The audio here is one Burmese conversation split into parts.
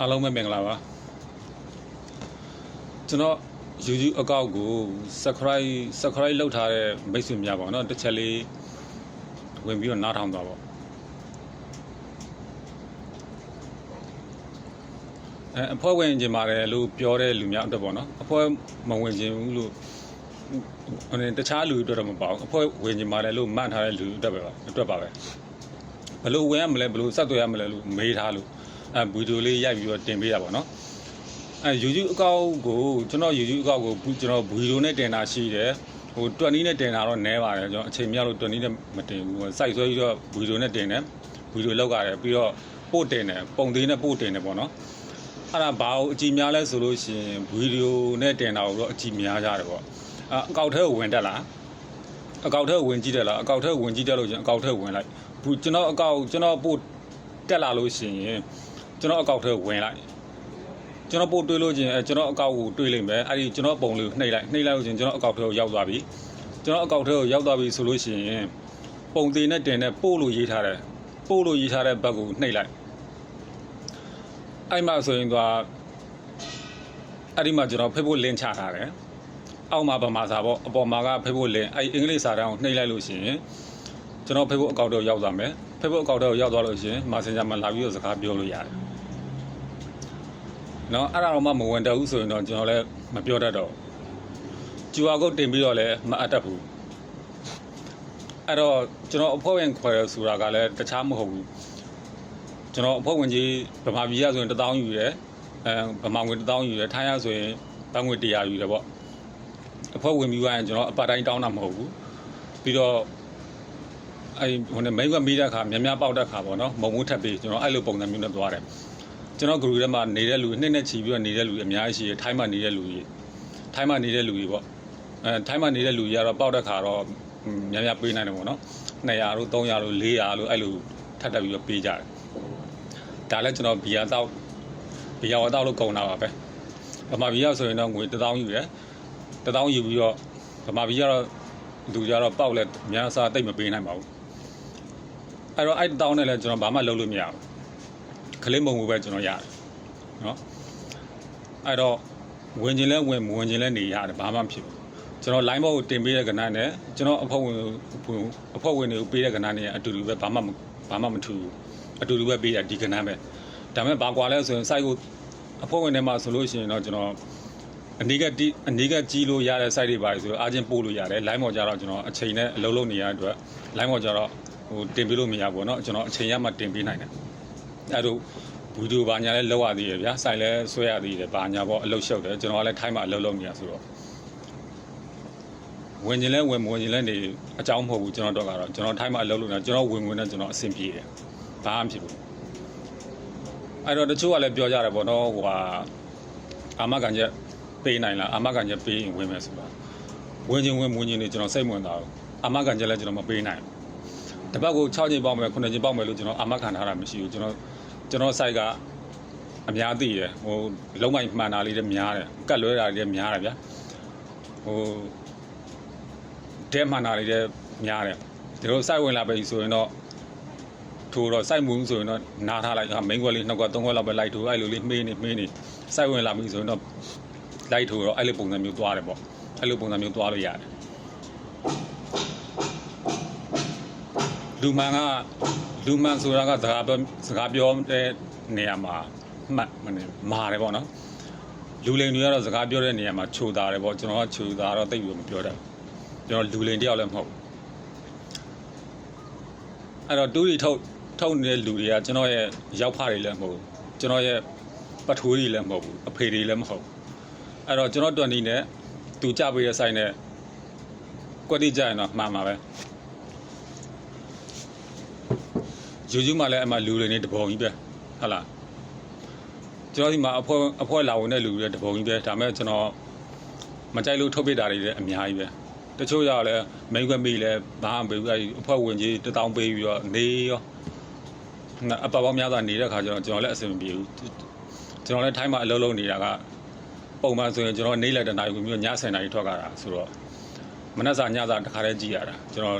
အားလုံးပဲမင်္ဂလာပါကျွန်တော် YouTube အကောင့်ကို subscribe subscribe လုပ်ထားတဲ့မိတ်ဆွေများပေါ့နော်တစ်ချက်လေးဝင်ပြီးတော့နားထောင်သွားပေါ့အဲအဖွဲ့ဝင်ခြင်းပါတယ်လို့ပြောတဲ့လူများအတွက်ပေါ့နော်အဖွဲ့မဝင်ခြင်းဘူးလို့ဟိုတခြားလူတွေအတွက်တော့မပေါ့အဖွဲ့ဝင်ခြင်းပါတယ်လို့မှတ်ထားတဲ့လူအတွက်ပဲပါအတွက်ပါပဲဘယ်လိုဝင်ရမလဲဘယ်လိုဆက်သွယ်ရမလဲလို့မေးထားလို့ အဲဗီဒီယိုလေးရိုက်ပြီးတော့တင်ပေးတာပေါ့နော်အဲ YouTube အကောင့်ကိုကျွန်တော် YouTube အကောင့်ကိုကျွန်တော်ဗီဒီယိုနဲ့တင်တာရှိတယ်ဟို20နဲ့တင်တာတော့နည်းပါတယ်ကျွန်တော်အချိန်မြတ်လို့20နဲ့မတင်ဘူးစိုက်ဆွဲပြီးတော့ဗီဒီယိုနဲ့တင်တယ်ဗီဒီယိုလောက်ရတယ်ပြီးတော့ပို့တင်တယ်ပုံသေးနဲ့ပို့တင်တယ်ပေါ့နော်အဲ့ဒါဘာလို့အကြည့်များလဲဆိုလို့ရှိရင်ဗီဒီယိုနဲ့တင်တာကိုတော့အကြည့်များကြတယ်ပေါ့အအကောက်ထဲကိုဝင်တက်လာအကောက်ထဲကိုဝင်ကြည့်တယ်လားအကောက်ထဲကိုဝင်ကြည့်တယ်လို့ရှင်အကောက်ထဲကိုဝင်လိုက်ဘူးကျွန်တော်အကောက်ကျွန်တော်ပို့တက်လာလို့ရှိရင် ကျွန်တော်အကောက်ထဲကိုဝင်လိုက်ကျွန်တော်ပို့တွေးလို့ချင်းအဲကျွန်တော်အကောက်ကိုတွေးလိုက်မယ်အဲ့ဒီကျွန်တော်ပုံလေးကိုနှိပ်လိုက်နှိပ်လိုက်လို့ချင်းကျွန်တော်အကောက်ထဲကိုရောက်သွားပြီကျွန်တော်အကောက်ထဲကိုရောက်သွားပြီဆိုလို့ရှိရင်ပုံသေးနဲ့တင်နဲ့ပို့လို့ရေးထားတယ်ပို့လို့ရေးထားတဲ့ဘက်ကိုနှိပ်လိုက်အဲ့မှာဆိုရင်သွားအဲ့ဒီမှာကျွန်တော် Facebook link ချထားတယ်အောက်မှာဗမာစာပေါ့အပေါ်မှာက Facebook link အဲ့အင်္ဂလိပ်စာတန်းကိုနှိပ်လိုက်လို့ရှိရင်ကျွန်တော် Facebook အကောင့်ထဲကိုရောက်သွားမယ် Facebook အကောင့်ထဲကိုရောက်သွားလို့ရှိရင် Messenger မှာလာပြီးတော့စကားပြောလို့ရတယ် နော်အဲ့ဒါတော့မှမဝင်တော့ဘူးဆိုရင်တော့ကျွန်တော်လည်းမပြောတတ်တော့ QR code တင်ပြီးတော့လည်းမအပ်တတ်ဘူးအဲ့တော့ကျွန်တော်အဖွဲ့ဝင်ခေါ်ရဆိုတာကလည်းတခြားမဟုတ်ဘူးကျွန်တော်အဖွဲ့ဝင်ကြီးဗမာပြည်ရဆိုရင်1000ယူရဲအဲဗမာငွေ1000ယူရဲထိုင်းရဆိုရင်ဘတ်ငွေ100ယူတယ်ပေါ့အဖွဲ့ဝင်ပြီးသွားရင်ကျွန်တော်အပတ်တိုင်းတောင်းတာမဟုတ်ဘူးပြီးတော့အဲ့ဟိုနဲ့မိတ်ကမိတဲ့ခါများများပေါက်တဲ့ခါပေါ့နော်မုံမိုးထပ်ပြီးကျွန်တော်အဲ့လိုပုံစံမျိုးနဲ့သွားတယ် ကျွန်တော် group ထဲမှာနေတဲ့လူနှစ်နဲ့ချီပြီးတော့နေတဲ့လူအများကြီးရှိတယ်ထိုင်းမှာနေတဲ့လူကြီးထိုင်းမှာနေတဲ့လူကြီးပေါ့အဲထိုင်းမှာနေတဲ့လူကြီးကတော့ပေါက်တဲ့ခါတော့များများပေးနိုင်တယ်ပေါ့နော်200လို့300လို့400လို့အဲ့လိုထပ်တက်ပြီးတော့ပေးကြတယ်ဒါလည်းကျွန်တော်ဘီယာတောက်ဘီယာဝတောက်လို့ကုန်တာပါပဲဗမာဘီယာဆိုရင်တော့ငွေ1000ယူတယ်1000ယူပြီးတော့ဗမာဘီယာတော့လူကြတော့ပေါက်လဲအများစားတိတ်မပေးနိုင်ပါဘူးအဲ့တော့အဲ့တောင်းနဲ့လည်းကျွန်တော်ဘာမှလုပ်လို့မရဘူး ခလေးမုံဘူးပဲကျွန်တော်ရတယ်နော်အဲ့တော့ဝင်ခြင်းလဲဝင်မဝင်ခြင်းလဲနေရတယ်ဘာမှမဖြစ်ဘူးကျွန်တော် line ဘောကိုတင်ပေးတဲ့ကဏ္ဍနဲ့ကျွန်တော်အဖွဲ့ဝင်အဖွဲ့ဝင်တွေကိုပေးတဲ့ကဏ္ဍနဲ့အတူတူပဲဘာမှဘာမှမထူဘူးအတူတူပဲပေးတာဒီကဏ္ဍပဲဒါပေမဲ့ဘာကွာလဲဆိုရင် site ကိုအဖွဲ့ဝင်တွေမှာဆိုလို့ရှိရင်တော့ကျွန်တော်အနည်းကတီးအနည်းကကြီးလို့ရတဲ့ site တွေပါဆိုတော့အားချင်းပို့လို့ရတယ် line ပေါ်ကြတော့ကျွန်တော်အချိန်နဲ့အလုပ်လုပ်နေရတဲ့အတွက် line ပေါ်ကြတော့ဟိုတင်ပေးလို့မရဘူးเนาะကျွန်တော်အချိန်ရမှတင်ပေးနိုင်တယ် အဲ့တော့ဗီဒီယိုဘာညာလဲလောက်ရသေးရဗျာစိုက်လဲဆွဲရသေးတယ်ဘာညာပေါ့အလုပ်ရှုပ်တယ်ကျွန်တော်ကလည်းထိုင်းမှာအလုပ်လုပ်နေရဆိုတော့ဝင်ကျင်လဲဝင်မဝင်ကျင်လဲနေအကြောင်းမဟုတ်ဘူးကျွန်တော်တော့ကတော့ကျွန်တော်ထိုင်းမှာအလုပ်လုပ်နေတာကျွန်တော်ဝင်ဝင်နဲ့ကျွန်တော်အဆင်ပြေတယ်ဘာမှမဖြစ်ဘူးအဲ့တော့တချို့ကလည်းပြောကြတယ်ပေါ့နော်ဟိုဟာအာမခံချက်ပေးနိုင်လားအာမခံချက်ပေးရင်ဝင်မယ်ဆိုတော့ဝင်ချင်းဝင်ဝင်ချင်းနေကျွန်တော်စိတ်ဝင်တာဘူးအာမခံချက်လည်းကျွန်တော်မပေးနိုင်ဘူးတစ်ပတ်ကို6ချိန်ပေါက်မယ်9ချိန်ပေါက်မယ်လို့ကျွန်တော်အာမခံထားတာမရှိဘူးကျွန်တော် ကျွန်တော် site ကအများသိတယ်ဟိုလုံးမိုင်မှန်တာလေးတွေများတယ်ကတ်လွဲတာလေးတွေများတယ်ဗျာဟိုတဲမှန်တာလေးတွေများတယ်ဒီလို site ဝင်လာပြီဆိုရင်တော့ထိုးတော့ site မူဆိုရင်တော့နားထားလိုက်ဟာ main ကွက်လေးနှစ်ကွက်သုံးကွက်လောက်ပဲလိုက်ထိုးအဲ့လိုလေးမှေးနေမှေးနေ site ဝင်လာပြီဆိုရင်တော့လိုက်ထိုးတော့အဲ့လိုပုံစံမျိုးသွားတယ်ပေါ့အဲ့လိုပုံစံမျိုးသွားလို့ရတယ်လူမှန်က လူမှန်ဆိုတာကစကားပြောစကားပြောတဲ့နေရာမှာမှတ်မနေမာတယ်ပေါ့နော်လူလိန်တွေကတော့စကားပြောတဲ့နေရာမှာခြုံသားတယ်ပေါ့ကျွန်တော်ကခြုံသားတော့တိတ်ပြီးမပြောတတ်ဘူးကျွန်တော်လူလိန်တယောက်လည်းမဟုတ်ဘူးအဲ့တော့တူးရီထုတ်ထုတ်နေတဲ့လူတွေကကျွန်တော်ရဲ့ရောက်ဖတွေလည်းမဟုတ်ဘူးကျွန်တော်ရဲ့ပထိုးတွေလည်းမဟုတ်ဘူးအဖေတွေလည်းမဟုတ်ဘူးအဲ့တော့ကျွန်တော်တွန်တီနဲ့သူကြပေးတဲ့ဆိုင်နဲ့ကွက်တိကြရင်တော့မှန်ပါပဲ ယူယူမှလည်းအမှလူတွေနေတပုံကြီးပဲဟုတ်လားကျွန်တော်ဒီမှာအဖွဲအဖွဲလာဝင်တဲ့လူတွေတပုံကြီးပဲဒါမဲ့ကျွန်တော်မကြိုက်လို့ထုတ်ပြတာတွေလည်းအများကြီးပဲတချို့ရောက်လည်းမိန်ခွက်မိလည်းဘာမှမပေးဘူးအဲဒီအဖွဲဝင်ကြီးတထောင်ပေးပြီးတော့နေရောအပပေါင်းများစွာနေတဲ့ခါကျတော့ကျွန်တော်လည်းအဆင်မပြေဘူးကျွန်တော်လည်းထိုင်းမှာအလုပ်လုပ်နေတာကပုံမှန်ဆိုရင်ကျွန်တော်နေလိုက်တဲ့နိုင်ကိုမျိုးည10နာရီထွက်ကြတာဆိုတော့မနက်စာညစာတစ်ခါတည်းကြည့်ရတာကျွန်တော်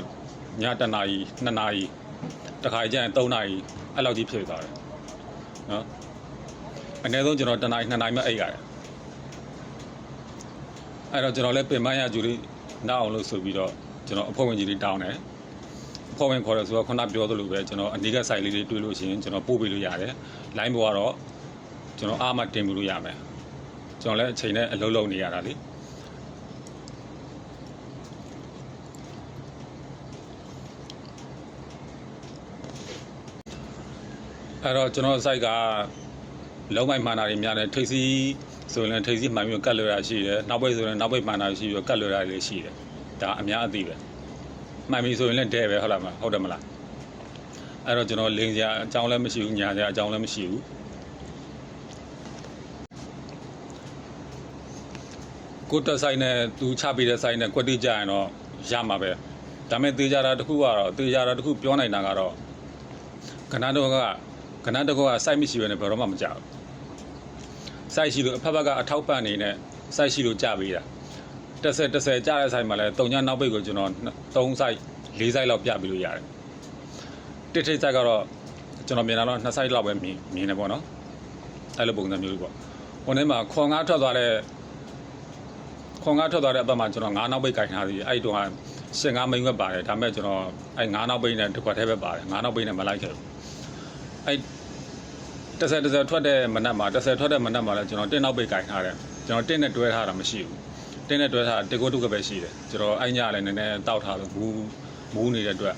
ည1နာရီ2နာရီ တစ်ခါကျရင်3နာရီအဲ့လောက်ကြီးဖြစ်သွားတယ်နော်အနည်းဆုံးကျွန်တော်တစ်နာရီနှစ်နာရီမှအိပ်ရတယ်အဲ့တော့ကျွန်တော်လည်းပင်ပန်းရကြူလေးနောက်အောင်လို့ဆိုပြီးတော့ကျွန်တော်အဖွဲ့ဝင်ကြီးလေးတောင်းတယ်အဖွဲ့ဝင်ခေါ်တယ်ဆိုတော့ခုနပြောသလိုပဲကျွန်တော်အနီးကဆိုင်လေးတွေတွေ့လို့ရှိရင်ကျွန်တော်ပို့ပေးလို့ရတယ်လိုင်းပေါ်ကတော့ကျွန်တော်အားမတင်ပြလို့ရမယ်ကျွန်တော်လည်းအချိန်နဲ့အလုပ်လုပ်နေရတာလေ အဲ့တော့ကျွန်တော် site ကလုံးမိုက်မှန်တာတွေများတယ်ထိပ်စီးဆိုရင်လည်းထိပ်စီးမှန်ပြီးတော့ကတ်လွယ်တာရှိတယ်နောက်ပိတ်ဆိုရင်နောက်ပိတ်မှန်တာရှိပြီးတော့ကတ်လွယ်တာတွေလည်းရှိတယ်ဒါအများအသိပဲမှန်ပြီဆိုရင်လည်းတဲ့ပဲဟုတ်လားမဟုတ်တယ်မလားအဲ့တော့ကျွန်တော်လိန်စရာအကြောင်းလည်းမရှိဘူးညာစရာအကြောင်းလည်းမရှိဘူးကိုတက်ဆိုင်နဲ့သူချပေးတဲ့ဆိုင်နဲ့ကွက်တိကြရင်တော့ရမှာပဲဒါပေမဲ့သေချာတာတစ်ခုကတော့သေချာတာတစ်ခုပြောနိုင်တာကတော့ကဏ္ဍတော့က ကဏ္ဍတော့ကစိုက်မရှိဘဲနဲ့ဘယ်တော့မှမကြောက်စိုက်ရှိလို့အဖက်ဖက်ကအထောက်ပံ့နေနဲ့စိုက်ရှိလို့ကြပေးတာတစ်ဆယ်တစ်ဆယ်ကြားတဲ့ဆိုင်မှာလဲတုံညာနောက်ပိတ်ကိုကျွန်တော်3စိုက်4စိုက်လောက်ပြပြီးလို့ရတယ်တစ်ထိပ်စိုက်ကတော့ကျွန်တော်မြင်တာတော့2စိုက်လောက်ပဲမြင်မြင်နေပေါ့နော်အဲ့လိုပုံစံမျိုးပေါ့ဟိုထဲမှာခွန်ငါထွက်သွားတဲ့ခွန်ငါထွက်သွားတဲ့အပတ်မှာကျွန်တော်9နောက်ပိတ်ကင်ထားသေးတယ်အဲ့ဒီတော့ရှင်ငါမိန်ွက်ပါတယ်ဒါပေမဲ့ကျွန်တော်အဲ့9နောက်ပိတ်နဲ့တစ်ခွက်တည်းပဲပါတယ်9နောက်ပိတ်နဲ့မလိုက်ခဲ့ဘူးအဲ့ တစ်ဆယ်တစ်ဆယ်ထွက်တဲ့မနက်မှာတစ်ဆယ်ထွက်တဲ့မနက်မှာလည်းကျွန်တော်တင်းနောက်ပိတ်ကင်ထားတယ်ကျွန်တော်တင်းနဲ့တွဲထားတာမရှိဘူးတင်းနဲ့တွဲထားတာတေကိုတုကပဲရှိတယ်ကျွန်တော်အဲ့ညလည်းနည်းနည်းတောက်ထားလို့မူးမူးနေတဲ့အတွက်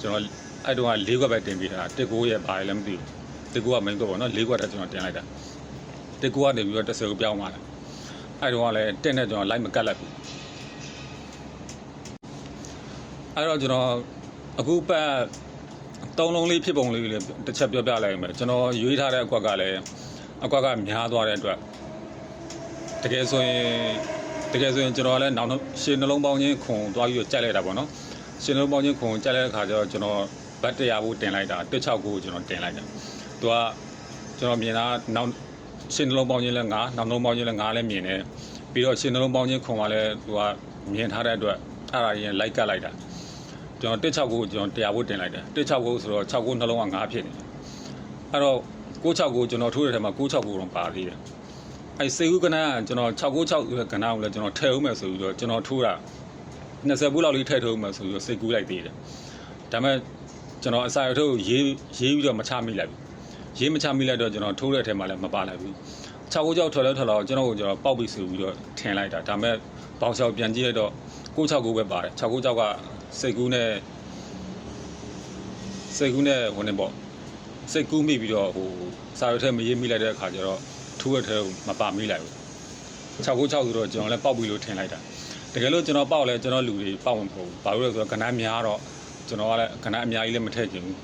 ကျွန်တော်အဲ့တုန်းက၄ခွက်ပဲတင်ပေးထားတာတေကိုရဲ့ဘာလဲမသိဘူးတေကိုကမိန်ကွက်ပေါ့နော်၄ခွက်တည်းကျွန်တော်တင်လိုက်တာတေကိုကနေပြီးတော့တစ်ဆယ်ကိုပြောင်းသွားတယ်အဲ့တုန်းကလည်းတင်းနဲ့ကျွန်တော်လိုက်မကတ်လိုက်ဘူးအဲ့တော့ကျွန်တော်အခုပတ် သုံးလုံးလေးဖြစ်ပုံလေးလေးတစ်ချက်ပြောပြလိုက်မယ်ကျွန်တော်ရွေးထားတဲ့အကွက်ကလည်းအကွက်ကများသွားတဲ့အတွက်တကယ်ဆိုရင်တကယ်ဆိုရင်ကျွန်တော်လည်းနောက်ရှင်းနှလုံးပေါင်းချင်းခုံသွားပြီးတော့ကြက်လိုက်တာပေါ့နော်ရှင်းနှလုံးပေါင်းချင်းခုံကြက်လိုက်တဲ့ခါကျတော့ကျွန်တော်ဘတ်တရားဖို့တင်လိုက်တာတစ်ချောက်ကိုကျွန်တော်တင်လိုက်တာသူကကျွန်တော်မြင်တာနောက်ရှင်းနှလုံးပေါင်းချင်းလည်းငါနောက်နှလုံးပေါင်းချင်းလည်းငါလည်းမြင်တယ်ပြီးတော့ရှင်းနှလုံးပေါင်းချင်းခုံကလည်းသူကမြင်ထားတဲ့အတွက်အဲ့ဒါရင်လိုက်ကတ်လိုက်တာ ကျွန်တော်16ကိုကျွန်တော်တရားဖို့တင်လိုက်တယ်16ကိုဆိုတော့6ကိုနှလုံးက9ဖြစ်နေတယ်အဲ့တော့96ကိုကျွန်တော်ထိုးတဲ့ထဲမှာ96ကိုတော့ပါသေးတယ်အဲ့စေကူကနန်းကကျွန်တော်696ဆိုတဲ့ကဏ္ဍကိုလည်းကျွန်တော်ထည့်အောင်မယ်ဆိုပြီးတော့ကျွန်တော်ထိုးတာ20ဘူးလောက်လေးထည့်ထိုးအောင်မယ်ဆိုပြီးတော့စေကူလိုက်သေးတယ်ဒါပေမဲ့ကျွန်တော်အစာရထုတ်ကိုရေးရေးပြီးတော့မချမိလိုက်ဘူးရေးမချမိလိုက်တော့ကျွန်တော်ထိုးတဲ့ထဲမှာလည်းမပါလိုက်ဘူး6ကြောက်ထွက်လဲထွက်တော့ကျွန်တော်ကိုကျွန်တော်ပေါက်ပြီးဆိုပြီးတော့ထင်လိုက်တာဒါပေမဲ့ဘောင်ချောက်ပြန်ကြည့်လိုက်တော့96ပဲပါတယ်6ကြောက်ကစိတ်ကူးနဲ့စိတ်ကူးနဲ့ဟိုနေပေါ့စိတ်ကူးမိပြီးတော့ဟိုစာရွက်ထဲမရေးမိလိုက်တဲ့အခါကျတော့ထူးရထဲကိုမပါမိလိုက်ဘူး696ဆိုတော့ကျွန်တော်လည်းပေါက်ပြီးလို့ထင်လိုက်တာတကယ်လို့ကျွန်တော်ပေါက်လဲကျွန်တော်လူတွေပေါက်ဝင်ဖို့ဘာလို့လဲဆိုတော့ကဏ္ဍများတော့ကျွန်တော်ကလည်းကဏ္ဍအများကြီးလည်းမထည့်ချင်ဘူး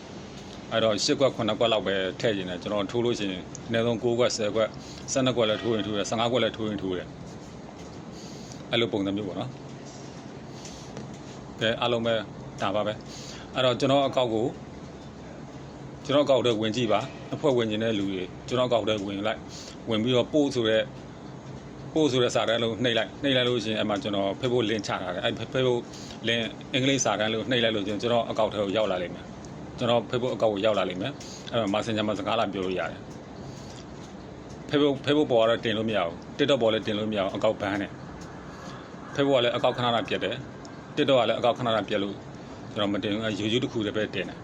အဲ့တော့10ကွက်9ကွက်လောက်ပဲထည့်ချင်တယ်ကျွန်တော်ထိုးလို့ရှိရင်အနည်းဆုံး9ကွက်10ကွက်12ကွက်လည်းထိုးရင်ထိုးတယ်15ကွက်လည်းထိုးရင်ထိုးတယ်အဲ့လိုပုံစံမျိုးပေါ့နော် ကဲအားလုံးပဲဒါပါပဲအဲ့တော့ကျွန်တော်အကောက်ကိုကျွန်တော်အကောက်တဲ့ဝင်ကြည့်ပါအဖွဲ့ဝင်နေတဲ့လူတွေကျွန်တော်အကောက်တဲ့ဝင်လိုက်ဝင်ပြီးတော့ပို့ဆိုတဲ့ပို့ဆိုတဲ့စာတန်းလို့နှိပ်လိုက်နှိပ်လိုက်လို့ရှိရင်အဲ့မှာကျွန်တော် Facebook link ချထားတယ်အဲ့ Facebook link အင်္ဂလိပ်စာတန်းလို့နှိပ်လိုက်လို့ရှိရင်ကျွန်တော်အကောက်ထဲကိုရောက်လာလိမ့်မယ်ကျွန်တော် Facebook အကောက်ကိုရောက်လာလိမ့်မယ်အဲ့မှာ Messenger မှာစကားလာပြောလို့ရတယ် Facebook Facebook ပေါ်ကတော့တင်လို့မရဘူး TikTok ပေါ်လည်းတင်လို့မရဘူးအကောက်ဘန်းတယ် Facebook ကလည်းအကောက်ခဏခဏပြတ်တယ် TikTok ကလည်းအကောက်ခဏခဏပြတ်လို့ကျွန်တော်မတင်ဘူးအဲ YouTube တစ်ခုတည်းပဲတင်တယ်